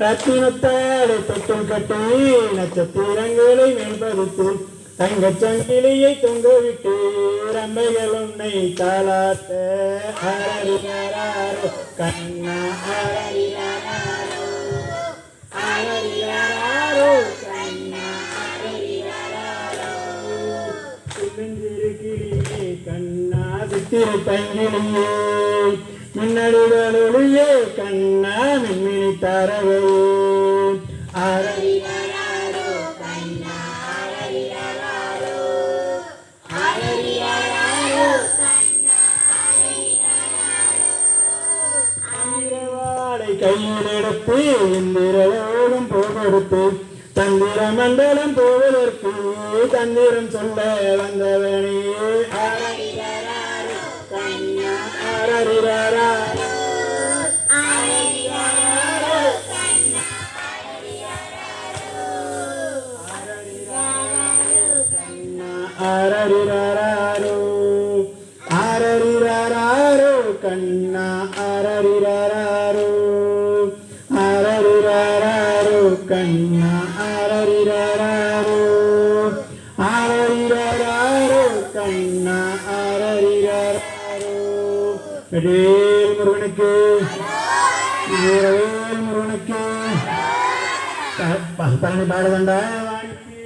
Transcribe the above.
ரத்தினத்தாரை தொட்டில் கட்டி நட்சத்திரங்களை மேம்படுத்து தங்கச் சங்கிலியை தொங்கவிட்டு ரம்மைகள் உன்னை தாளாத்த அரறியாரோ கண்ணா அரறியாரோ அரறியாரோ கண்ணா அரறியாரோ கிளியே கண்ணா சித்திர தங்கிலியே மின்னடுடல் ஒளியே கண்ணா மின்மினி ஆயிரவாளை கையில் எடுத்து இந்திரலோகம் போகெடுத்து தந்திர மண்டலம் போவதற்கு தந்திரம் சொல்ல வந்தவனே. അരരിരാരോ അരരിരാരോ കണ്ണ അരരിരാരോ അരരിരാരോ കണ്ണ അരരിരാരോ അരരിരാരോ കണ്ണ അരരിരാരോ വെടിയേൽ മുരുകനക്ക് മുരുകനക്ക് പഹത്താണി പാടുന്നുണ്ടായ വാണിക്ക്